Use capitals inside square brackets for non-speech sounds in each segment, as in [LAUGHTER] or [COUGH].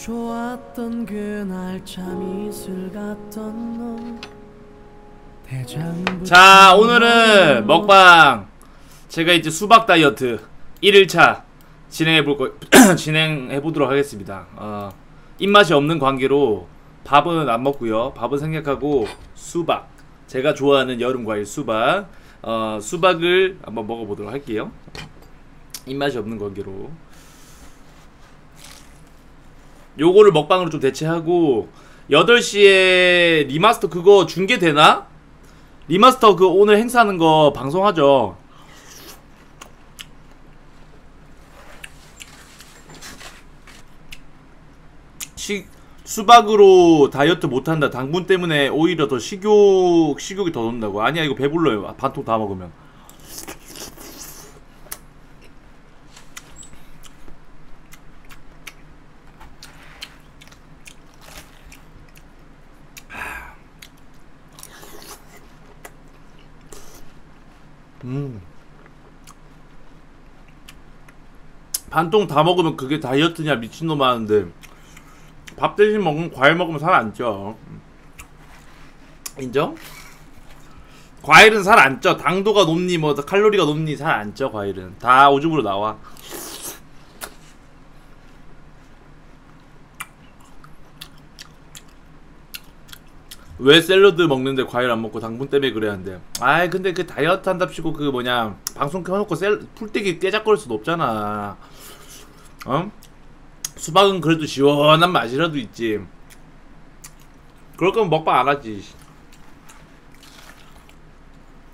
좋았던 그날 참 이슬 같던 너 대장부 자 오늘은 먹방 제가 이제 수박 다이어트 1일차 진행해 볼 거, [CLEARS THROAT] 진행해 보도록 하겠습니다. 어, 입맛이 없는 관계로 밥은 안 먹고요. 밥은 생략하고 수박 제가 좋아하는 여름 과일 수박 어, 수박을 한번 먹어보도록 할게요. 입맛이 없는 관계로 요거를 먹방으로 좀 대체하고 8시에 리마스터 그거 중계되나? 리마스터 그 오늘 행사하는 거 방송하죠. 식 수박으로 다이어트 못한다. 당분 때문에 오히려 더 식욕 식욕이 더 돈다고. 아니야 이거 배불러요. 반통 다 먹으면. 음. 반통 다 먹으면 그게 다이어트냐 미친놈 하는데 밥 대신 먹으면 과일 먹으면 살 안 쪄. 인정? 과일은 살 안 쪄. 당도가 높니 뭐 칼로리가 높니 살 안 쪄. 과일은 다 오줌으로 나와. 왜 샐러드 먹는데 과일 안 먹고 당분 때문에 그래야 한대. 아이 근데 그 다이어트 한답시고 그 뭐냐 방송 켜놓고 셀 풀떼기 깨작거릴 수도 없잖아. 어? 수박은 그래도 시원한 맛이라도 있지. 그럴 거면 먹방 안 하지.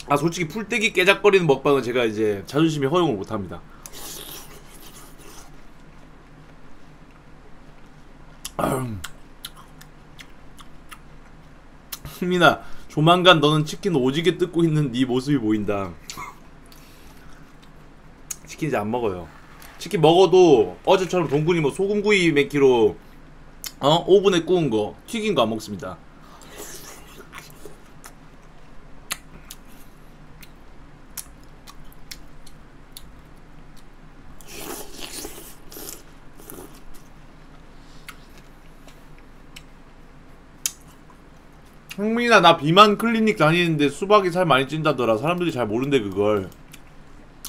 아 솔직히 풀떼기 깨작거리는 먹방은 제가 이제 자존심이 허용을 못합니다. [SNIFFS] 흥민아 조만간 너는 치킨 오지게 뜯고 있는 네 모습이 보인다. 치킨 이제 안 먹어요. 치킨 먹어도 어제처럼 동근이 뭐 소금구이 몇 킬로 어 오븐에 구운 거 튀긴 거 안 먹습니다. 흥민아 나 비만 클리닉 다니는데 수박이 살 많이 찐다더라. 사람들이 잘 모른대 그걸.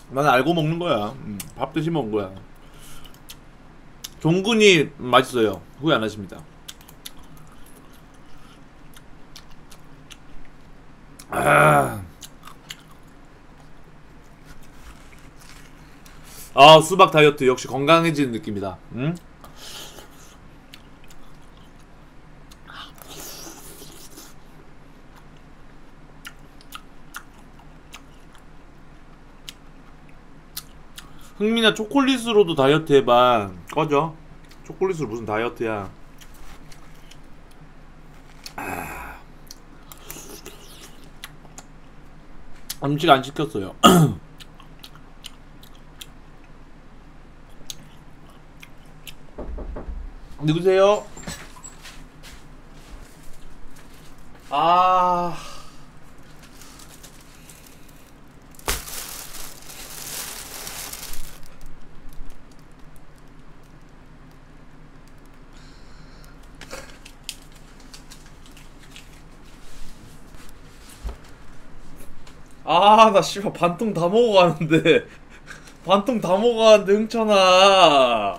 나는 알고 먹는 거야. 음, 밥 대신 먹은 거야. 종근이 맛있어요. 후회 안 하십니다. 아, 아 수박 다이어트 역시 건강해지는 느낌이다. 응? 흥민아 초콜릿으로도 다이어트 해봐. 꺼져. 초콜릿으로 무슨 다이어트야. 아. 음식 안 시켰어요. [CLEARS THROAT] 누구세요? 아... 아, 나 씨발 반통 다 먹어가는데. [LAUGHS] 반통 다 먹어가는데 흥천아.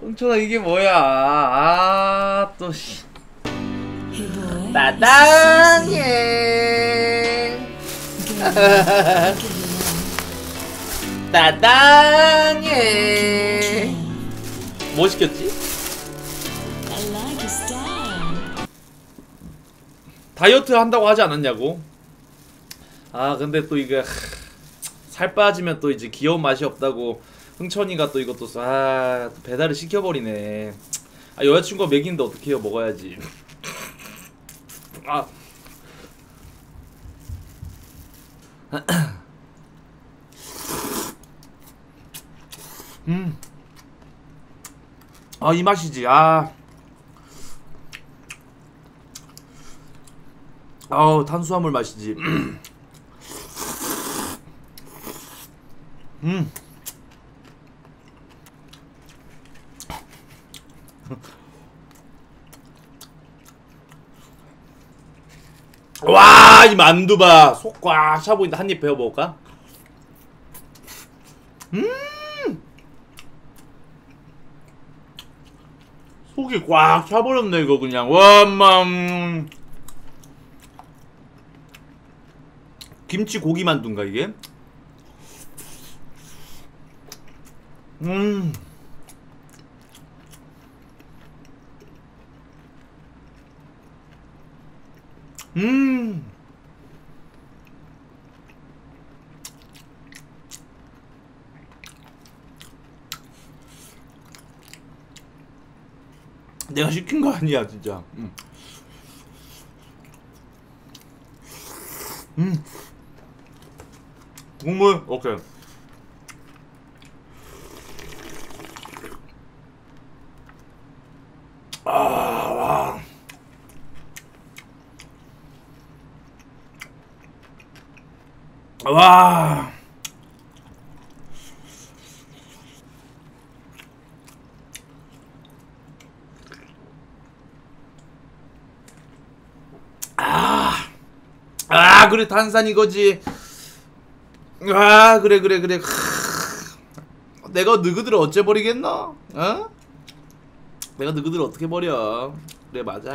흥천아 이게 뭐야? 아 또 씨. 따당해. [LAUGHS] 따당해. 뭐 시켰지? 다이어트 한다고 하지 않았냐고? 아 근데 또 이게 하, 살 빠지면 또 이제 귀여운 맛이 없다고 흥천이가 또 이것도 아또 배달을 시켜버리네 아 여자친구가 먹이는데 어떻게 해요 먹어야지 아 [CLEARS THROAT] 음. 아, 이 맛이지. 아. 아우, 탄수화물 맛이지. [CLEARS THROAT] 음. [LAUGHS] 와, 이 만두 봐. 속꽉차 보인다. 한입 베어 먹을까? 음! 속이 꽉 차버렸네, 이거 그냥. 와, 엄마. 음. 김치 고기 만두인가, 이게? 음. 음. 내가 시킨 거 아니야 진짜. 음. 음. 국물 오케이. 아, 와. 와. 아. 아, 그래 탄산 이거지. 아, 그래 그래 그래. 크. 내가 너희들을 어째 버리겠나? 어? 내가 너희들을 어떻게 버려? 그래 맞아.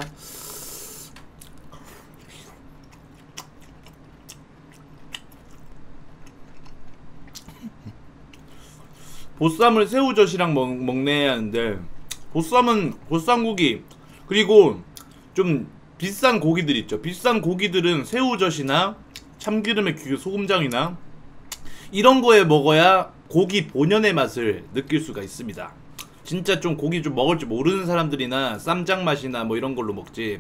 보쌈을 새우젓이랑 먹, 먹네 하는데 보쌈은 보쌈고기 그리고 좀 비싼 고기들 있죠 비싼 고기들은 새우젓이나 참기름에 그 소금장이나 이런 거에 먹어야 고기 본연의 맛을 느낄 수가 있습니다. 진짜 좀 고기 좀 먹을 줄 모르는 사람들이나 쌈장 맛이나 뭐 이런 걸로 먹지.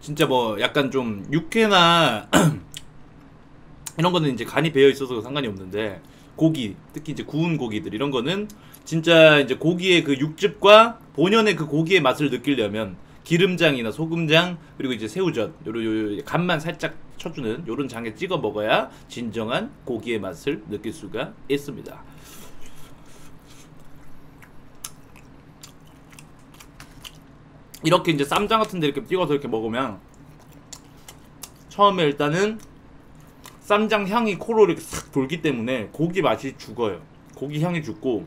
진짜 뭐 약간 좀 육회나 [CLEARS THROAT] 이런 거는 이제 간이 배어 있어서 상관이 없는데 고기 특히 이제 구운 고기들 이런 거는 진짜 이제 고기의 그 육즙과 본연의 그 고기의 맛을 느끼려면 기름장이나 소금장 그리고 이제 새우젓 요런 요 간만 살짝 쳐주는 요런 장에 찍어 먹어야 진정한 고기의 맛을 느낄 수가 있습니다. 이렇게 이제 쌈장 같은 데 이렇게 찍어서 이렇게 먹으면 처음에 일단은 쌈장 향이 코로 이렇게 싹 돌기 때문에 고기 맛이 죽어요. 고기 향이 죽고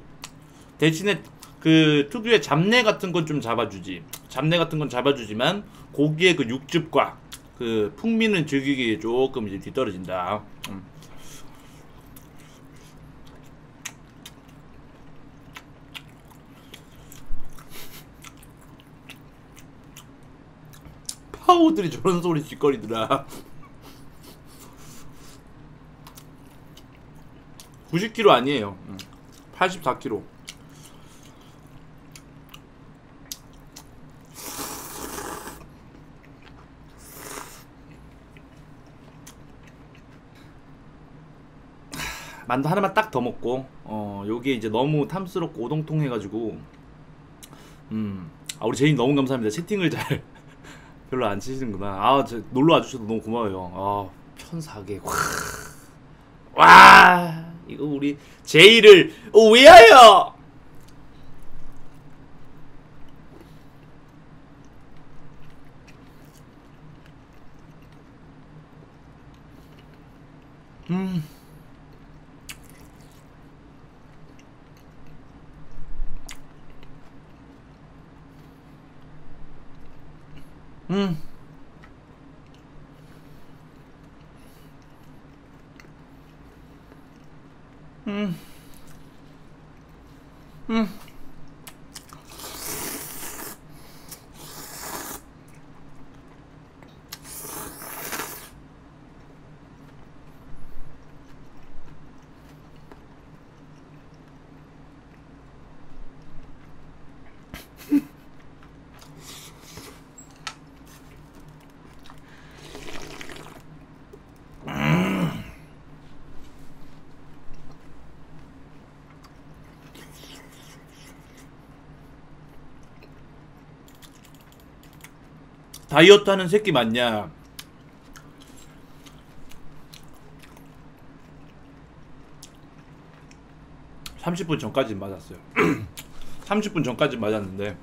대신에 그 특유의 잡내 같은 건 좀 잡아주지. 잡내 같은 건 잡아주지만 고기의 그 육즙과 그 풍미는 즐기기에 조금 이제 뒤떨어진다. 음. 파우들이 저런 소리 짓거리더라. 90kg 아니에요. 84kg. 만두 하나만 딱 더 먹고 어 요게 이제 너무 탐스럽고 오동통해가지고 음 아, 우리 제인 너무 감사합니다. 채팅을 잘 [LAUGHS] 별로 안 치시는구나. 아 저 놀러 와주셔서 너무 고마워요. 아 편사계. 와, 와 이거 우리 제이를 위하여! 음 음. 음. 음. 다이어트 하는 새끼 맞냐? (30분) 전까지 맞았어요. [CLEARS THROAT] 30분 전까지 맞았는데.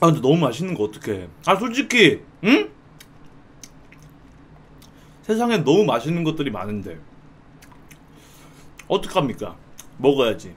아 근데 너무 맛있는 거 어떡해. 아 솔직히 응? 세상에 너무 맛있는 것들이 많은데. 어떡합니까? 먹어야지